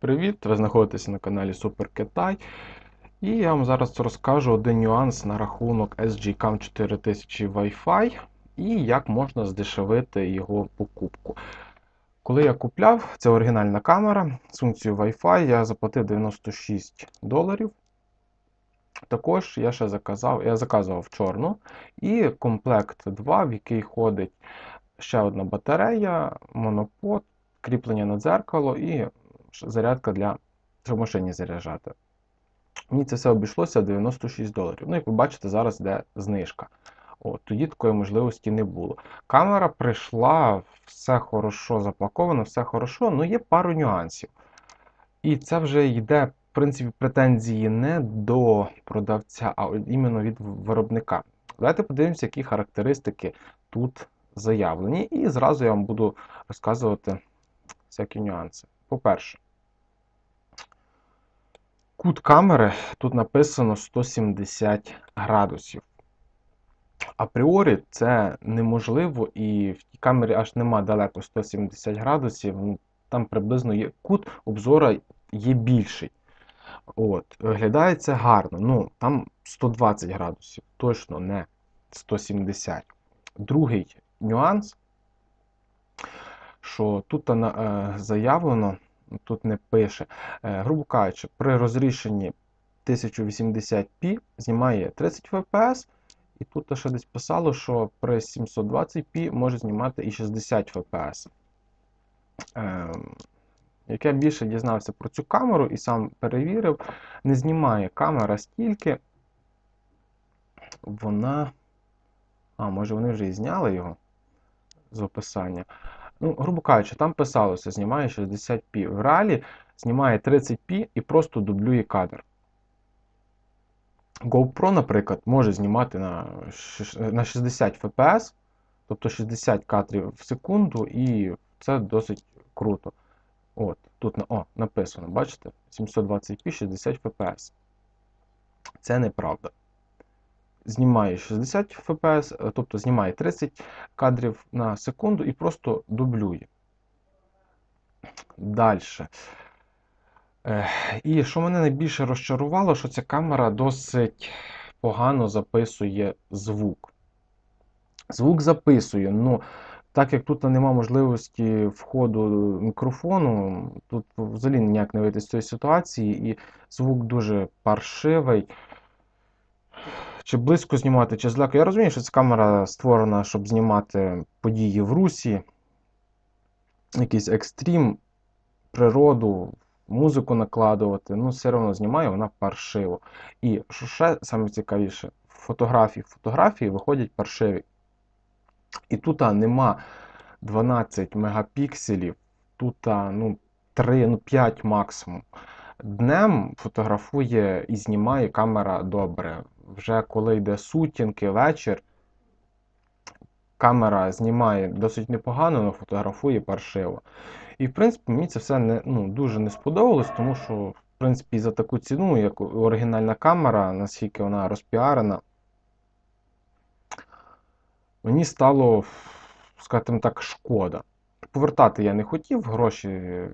Привіт! Ви знаходитесь на каналі Супер Китай. І я вам зараз розкажу один нюанс на рахунок SGCAM 4000 Wi-Fi і як можна здешевити його покупку. Коли я купляв, це оригінальна камера з функцією Wi-Fi, я заплатив 96 доларів. Також я ще заказав, я заказував чорну і комплект 2, в який ходить ще одна батарея, монопод, кріплення на дзеркало і зарядка для щоб машині заряджати. Мені це все обійшлося 96 доларів. Ну, як ви бачите, зараз йде знижка. От, Тоді такої можливості не було. Камера прийшла, все хорошо запаковано, все хорошо, але є пару нюансів. І це вже йде, в принципі, претензії не до продавця, а іменно від виробника. Давайте подивимося, які характеристики тут заявлені. І зразу я вам буду розказувати всякі нюанси. По-перше, кут камери тут написано 170 градусів. Апріорі це неможливо, і в тій камері аж нема далеко 170 градусів. Ну, Там приблизно є кут обзора є більший. От, Виглядає це гарно. Ну, Там 120 градусів, точно не 170. Другий нюанс, що тут е, заявлено, тут не пише, е, грубо кажучи, при розрішенні 1080p знімає 30 fps, і тут ще десь писало, що при 720p може знімати і 60 fps. Е, як я більше дізнався про цю камеру і сам перевірив, не знімає камера стільки, вона. А, може вони вже і зняли його з описання. Ну, грубо кажучи, там писалося, знімає 60p. В реалі знімає 30p і просто дублює кадр. GoPro, наприклад, може знімати на на 60 fps, тобто 60 кадрів в секунду, і це досить круто. От, Тут о, написано, бачите? 720p 60 fps. Це неправда. Знімає 60 fps, тобто знімає 30 кадрів на секунду і просто дублює. Далі. І що мене найбільше розчарувало, що ця камера досить погано записує звук. Звук записує, ну, так як тут немає можливості входу мікрофону, тут взагалі ніяк не вийти з цієї ситуації, і звук дуже паршивий. Чи близько знімати, чи здалеку. Я розумію, що ця камера створена, щоб знімати події в русі, якийсь екстрім, природу музику накладувати, ну, все одно знімає вона паршиво. І що ще саме цікавіше, фотографії фотографії виходять паршиві. І тут нема 12 мегапікселів, тут ну, 3, ну, 5 максимум. Днем фотографує і знімає камера добре. Вже коли йде сутінки, вечір, камера знімає досить непогано, але фотографує паршиво. І, в принципі, мені це все не, ну, дуже не сподобалось, тому що, в принципі, за таку ціну, як оригінальна камера, наскільки вона розпіарена, мені стало, скажімо так, шкода. Повертати я не хотів, гроші,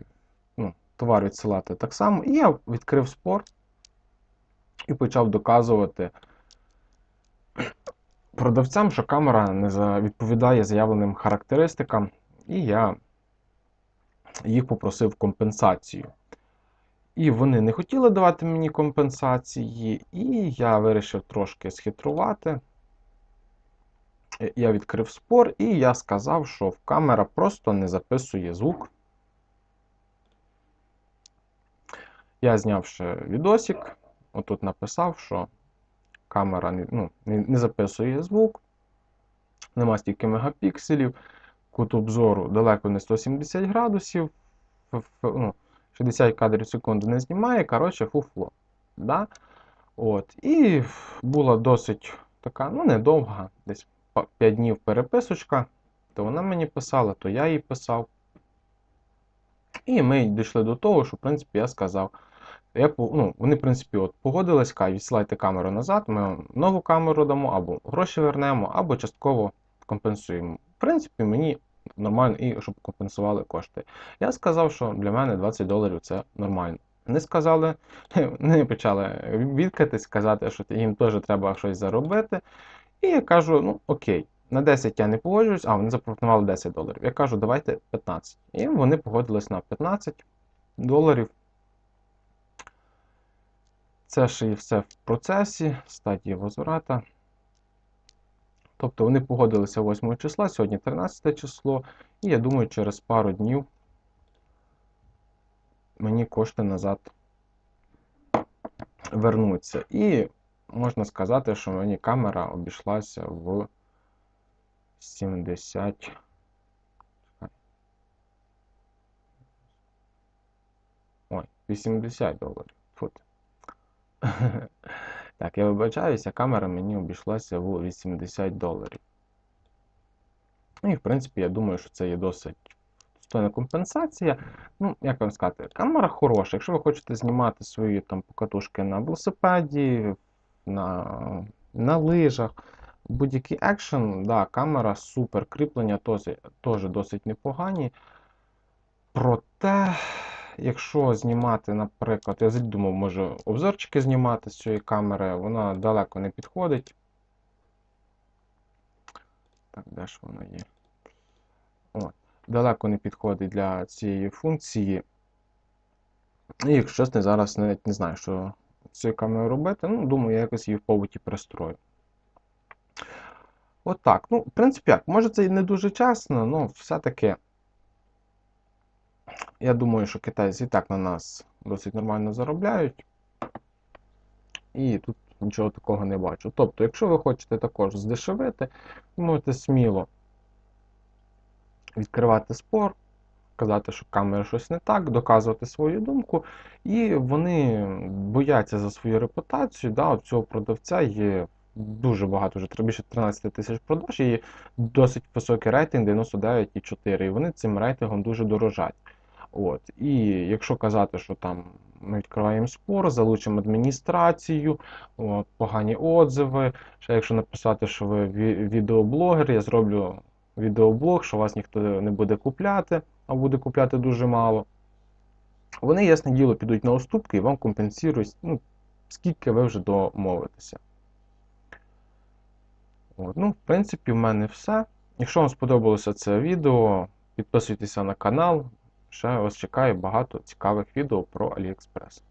товар відсилати так само. І я відкрив спор і почав доказувати продавцям, що камера не відповідає заявленим характеристикам. І я їх попросив компенсацію. І вони не хотіли давати мені компенсації, і я вирішив трошки схитрувати. Я відкрив спор, і я сказав, що камера просто не записує звук. Я зняв ще відосик, отут написав, що камера ну, не записує звук, нема стільки мегапікселів кут обзору далеко не 170 градусів, ну, 60 кадрів в секунду не знімає, коротше, фуфло. Да? От. І була досить така, ну, недовга, десь 5 днів переписочка. То вона мені писала, то я їй писав. І ми дійшли до того, що, в принципі, я сказав. Я, ну, Вони, в принципі, от, погодились, кажуть, відсилайте камеру назад, ми нову камеру дамо, або гроші вернемо, або частково компенсуємо. В принципі, мені нормально і щоб компенсували кошти. Я сказав, що для мене 20 доларів це нормально. Вони сказали, вони почали відкатись, казати, що їм теж треба щось заробити. І я кажу, ну окей, на 10 я не погоджуюсь, а вони запропонували 10 доларів. Я кажу, давайте 15. І вони погодились на 15 доларів. Це ще і все в процесі, стадії возврата. Тобто вони погодилися 8 числа, сьогодні 13 число, і я думаю, через пару днів мені кошти назад вернуться. І можна сказати, що мені камера обійшлася в 70. Ой, 80 доларів. Так, я вибачаюся, камера мені обійшлася в 80 доларів. Ну і, в принципі, я думаю, що це є досить достойна компенсація. Ну, як вам сказати, камера хороша. Якщо ви хочете знімати свої там покатушки на велосипеді, на на лижах, будь-який екшен, да, камера супер, кріплення теж досить непогані. Проте, якщо знімати, наприклад, я думав, може обзорчики знімати з цієї камери, вона далеко не підходить. Так, де ж воно є? От. Далеко не підходить для цієї функції. І, якщо чесно, зараз навіть не знаю, що з цією камерою робити. Ну, думаю, я якось її в побуті пристрою. От. Ну, в принципі, як, може це і не дуже чесно, але все-таки. Я думаю, що китайці і так на нас досить нормально заробляють. І тут нічого такого не бачу. Тобто, якщо ви хочете також здешевити, ви можете сміло відкривати спор, казати, що камера щось не так, доказувати свою думку. І вони бояться за свою репутацію. Да, У цього продавця є дуже багато, вже більше 13 тисяч продаж і досить високий рейтинг 99,4. І вони цим рейтингом дуже дорожать. От. І якщо казати, що там ми відкриваємо спор, залучимо адміністрацію, от, погані отзиви. Ще якщо написати, що ви відеоблогер, я зроблю відеоблог, що вас ніхто не буде купляти, а буде купляти дуже мало. Вони, ясне діло, підуть на уступки і вам компенсують, ну, скільки ви вже домовитеся. От. Ну, В принципі, в мене все. Якщо вам сподобалося це відео, підписуйтеся на канал. Ще вас чекає багато цікавих відео про AliExpress.